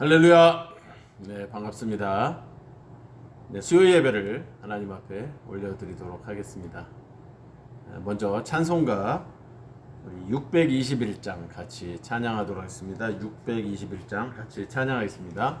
할렐루야. 네, 반갑습니다. 네, 수요 예배를 하나님 앞에 올려드리도록 하겠습니다. 네, 먼저 찬송가 우리 621장 같이 찬양하도록 하겠습니다. 621장 같이 찬양하겠습니다.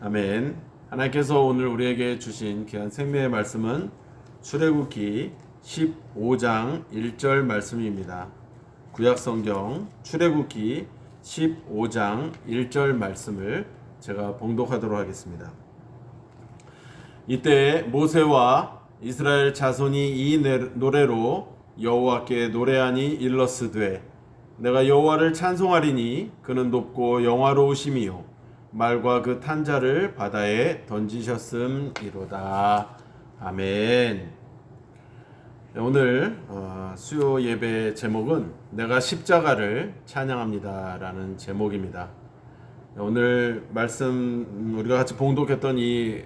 아멘. 하나님께서 오늘 우리에게 주신 귀한 생명의 말씀은 출애굽기 15장 1절 말씀입니다. 구약 성경 출애굽기 15장 1절 말씀을 제가 봉독하도록 하겠습니다. 이때 모세와 이스라엘 자손이 이 네- 노래로 여호와께 노래하니 일러스되 내가 여호와를 찬송하리니 그는 높고 영화로우심이요 말과 그 탄자를 바다에 던지셨음이로다 아멘. 네, 오늘 어, 수요 예배 제목은 내가 십자가를 찬양합니다라는 제목입니다. 네, 오늘 말씀 우리가 같이 봉독했던 이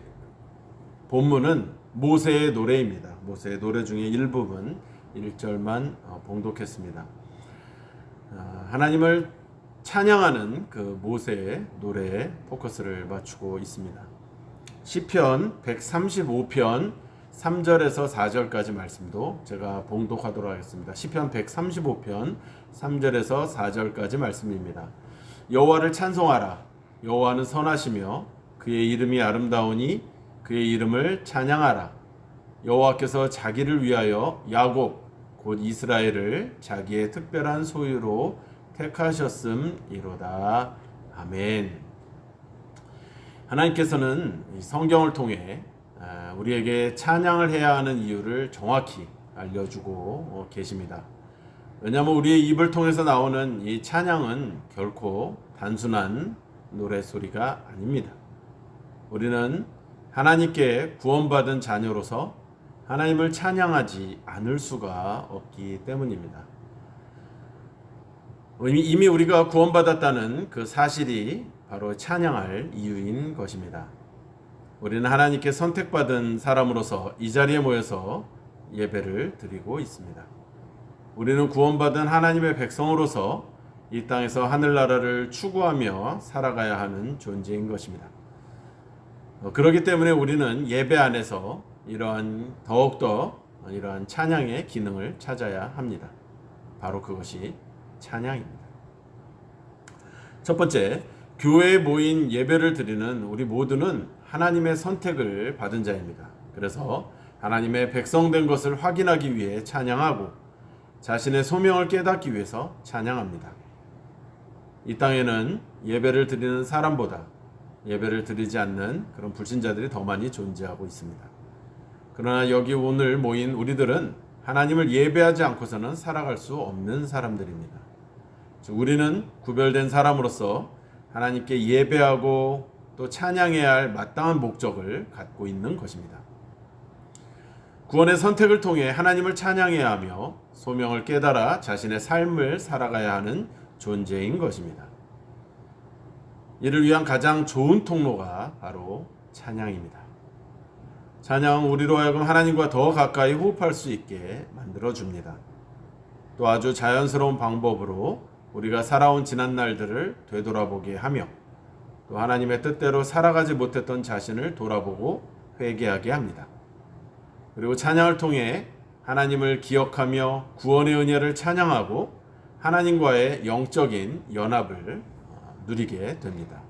본문은 모세의 노래입니다. 모세의 노래 중에 일부분 1절만 어, 봉독했습니다. 아, 하나님을 찬양하는 그 모세의 노래에 포커스를 맞추고 있습니다. 시편 135편 3절에서 4절까지 말씀도 제가 봉독하도록 하겠습니다. 시편 135편 3절에서 4절까지 말씀입니다. 여호와를 찬송하라. 여호와는 선하시며 그의 이름이 아름다우니 그의 이름을 찬양하라. 여호와께서 자기를 위하여 야곱 곧 이스라엘을 자기의 특별한 소유로 택하셨음이로다. 아멘. 하나님께서는 이 성경을 통해 아, 우리에게 찬양을 해야 하는 이유를 정확히 알려주고 어, 계십니다. 왜냐하면 우리의 입을 통해서 나오는 이 찬양은 결코 단순한 노래 소리가 아닙니다. 우리는 하나님께 구원받은 자녀로서 하나님을 찬양하지 않을 수가 없기 때문입니다. 이미, 우리가 구원받았다는 그 사실이 바로 찬양할 이유인 것입니다. 우리는 하나님께 선택받은 사람으로서 이 자리에 모여서 예배를 드리고 있습니다. 우리는 구원받은 하나님의 백성으로서 이 땅에서 하늘나라를 추구하며 살아가야 하는 존재인 것입니다. 어, 그렇기 때문에 우리는 예배 안에서 이러한 더욱더 이러한 찬양의 기능을 찾아야 합니다. 바로 그것이 찬양입니다. 첫 번째, 교회에 모인 예배를 드리는 우리 모두는 하나님의 선택을 받은 자입니다. 그래서 하나님의 백성된 것을 확인하기 위해 찬양하고 자신의 소명을 깨닫기 위해서 찬양합니다. 이 땅에는 예배를 드리는 사람보다 예배를 드리지 않는 그런 불신자들이 더 많이 존재하고 있습니다. 그러나 여기 오늘 모인 우리들은 하나님을 예배하지 않고서는 살아갈 수 없는 사람들입니다. 즉, 우리는 구별된 사람으로서 하나님께 예배하고 또 찬양해야 할 마땅한 목적을 갖고 있는 것입니다. 구원의 선택을 통해 하나님을 찬양해야 하며 소명을 깨달아 자신의 삶을 살아가야 하는 존재인 것입니다. 이를 위한 가장 좋은 통로가 바로 찬양입니다. 찬양은 우리로 하여금 하나님과 더 가까이 호흡할 수 있게 만들어 줍니다. 또 아주 자연스러운 방법으로 우리가 살아온 지난 날들을 되돌아보게 하며 또 하나님의 뜻대로 살아가지 못했던 자신을 돌아보고 회개하게 합니다. 그리고 찬양을 통해 하나님을 기억하며 구원의 은혜를 찬양하고 하나님과의 영적인 연합을 어, 누리게 됩니다.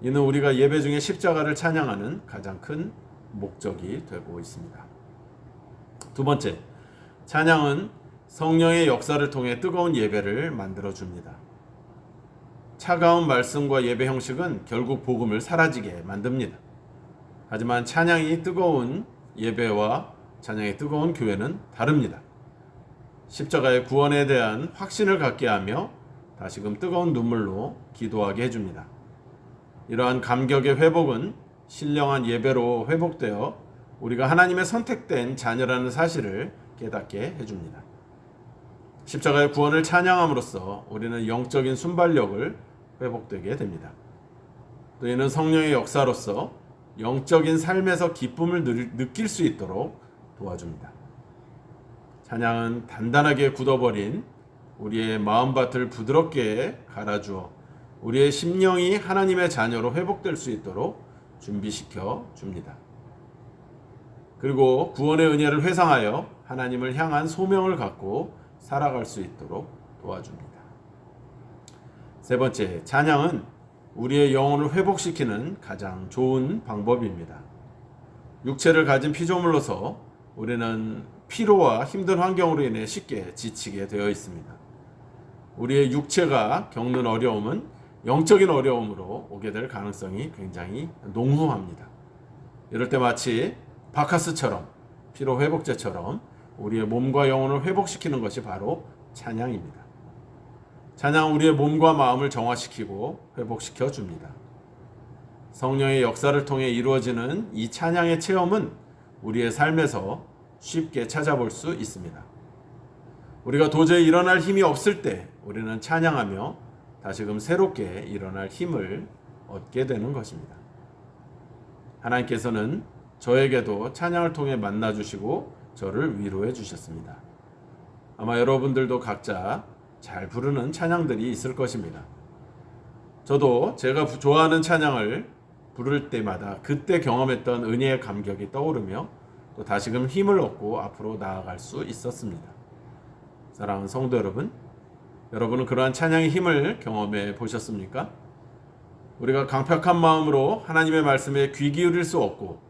이는 우리가 예배 중에 십자가를 찬양하는 가장 큰 목적이 되고 있습니다. 두 번째, 찬양은 성령의 역사를 통해 뜨거운 예배를 만들어 줍니다. 차가운 말씀과 예배 형식은 결국 복음을 사라지게 만듭니다. 하지만 찬양이 뜨거운 예배와 찬양이 뜨거운 교회는 다릅니다. 십자가의 구원에 대한 확신을 갖게 하며 다시금 뜨거운 눈물로 기도하게 해줍니다. 이러한 감격의 회복은 신령한 예배로 회복되어 우리가 하나님의 선택된 자녀라는 사실을 깨닫게 해줍니다. 십자가의 구원을 찬양함으로써 우리는 영적인 순발력을 회복되게 됩니다. 또 이는 성령의 역사로서 영적인 삶에서 기쁨을 느- 느낄 수 있도록 도와줍니다. 찬양은 단단하게 굳어버린 우리의 마음밭을 부드럽게 갈아주어 우리의 심령이 하나님의 자녀로 회복될 수 있도록 준비시켜 줍니다. 그리고 구원의 은혜를 회상하여 하나님을 향한 소명을 갖고 살아갈 수 있도록 도와줍니다. 세 번째, 찬양은 우리의 영혼을 회복시키는 가장 좋은 방법입니다. 육체를 가진 피조물로서 우리는 피로와 힘든 환경으로 인해 쉽게 지치게 되어 있습니다. 우리의 육체가 겪는 어려움은 영적인 어려움으로 오게 될 가능성이 굉장히 농후합니다. 이럴 때 마치 바카스처럼 피로 회복제처럼 우리의 몸과 영혼을 회복시키는 것이 바로 찬양입니다. 찬양 우리의 몸과 마음을 정화시키고 회복시켜 줍니다. 성령의 역사를 통해 이루어지는 이 찬양의 체험은 우리의 삶에서 쉽게 찾아볼 수 있습니다. 우리가 도저히 일어날 힘이 없을 때 우리는 찬양하며 다시금 새롭게 일어날 힘을 얻게 되는 것입니다. 하나님께서는 저에게도 찬양을 통해 만나 주시고 저를 위로해 주셨습니다. 아마 여러분들도 각자 잘 부르는 찬양들이 있을 것입니다. 저도 제가 부- 좋아하는 찬양을 부를 때마다 그때 경험했던 은혜의 감격이 떠오르며 또 다시금 힘을 얻고 앞으로 나아갈 수 있었습니다. 사랑하는 성도 여러분, 여러분은 그러한 찬양의 힘을 경험해 보셨습니까? 우리가 강팍한 마음으로 하나님의 말씀에 귀 기울일 수 없고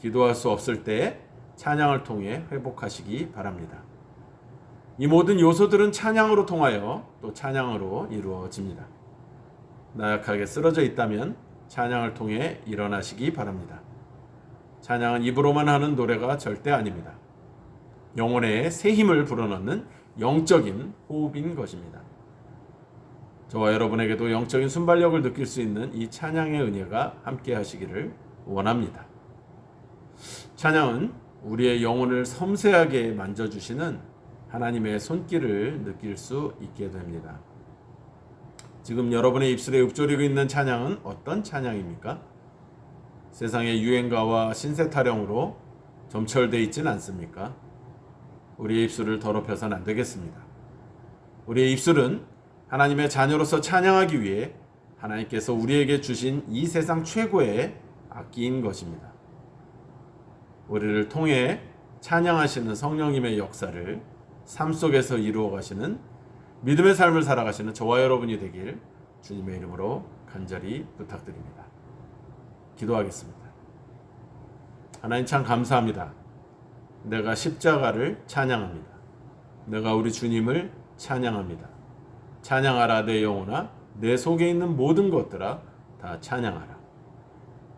기도할 수 없을 때 찬양을 통해 회복하시기 바랍니다. 이 모든 요소들은 찬양으로 통하여 또 찬양으로 이루어집니다. 나약하게 쓰러져 있다면 찬양을 통해 일어나시기 바랍니다. 찬양은 입으로만 하는 노래가 절대 아닙니다. 영혼에 새 힘을 불어넣는 영적인 호흡인 것입니다. 저와 여러분에게도 영적인 순발력을 느낄 수 있는 이 찬양의 은혜가 함께 하시기를 원합니다. 찬양은 우리의 영혼을 섬세하게 만져주시는 하나님의 손길을 느낄 수 있게 됩니다. 지금 여러분의 입술에 읊조리고 있는 찬양은 어떤 찬양입니까? 세상의 유행가와 신세 타령으로 점철되어 있지는 않습니까? 우리의 입술을 더럽혀서는 안 되겠습니다. 우리의 입술은 하나님의 자녀로서 찬양하기 위해 하나님께서 우리에게 주신 이 세상 최고의 악기인 것입니다. 우리를 통해 찬양하시는 성령님의 역사를 삶 속에서 이루어 가시는 믿음의 삶을 살아가시는 저와 여러분이 되길 주님의 이름으로 간절히 부탁드립니다. 기도하겠습니다. 하나님 참 감사합니다. 내가 십자가를 찬양합니다. 내가 우리 주님을 찬양합니다. 찬양하라 내 영혼아 내 속에 있는 모든 것들아 다 찬양하라.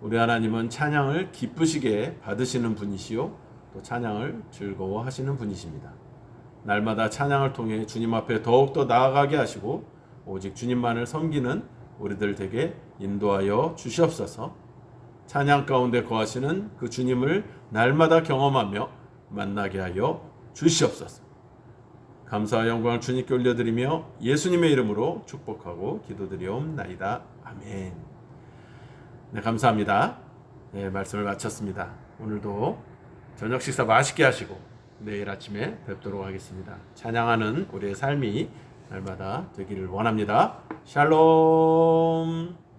우리 하나님은 찬양을 기쁘시게 받으시는 분이시요 또 찬양을 즐거워하시는 분이십니다. 날마다 찬양을 통해 주님 앞에 더욱더 나아가게 하시고 오직 주님만을 섬기는 우리들 되게 인도하여 주시옵소서. 찬양 가운데 거하시는 그 주님을 날마다 경험하며 만나게 하여 주시옵소서. 감사와 영광을 주님께 올려드리며 예수님의 이름으로 축복하고 기도드리옵나이다. 아멘. 네, 감사합니다. 네, 말씀을 마쳤습니다. 오늘도 저녁 식사 맛있게 하시고 내일 아침에 뵙도록 하겠습니다. 찬양하는 우리의 삶이 날마다 되기를 원합니다. 샬롬.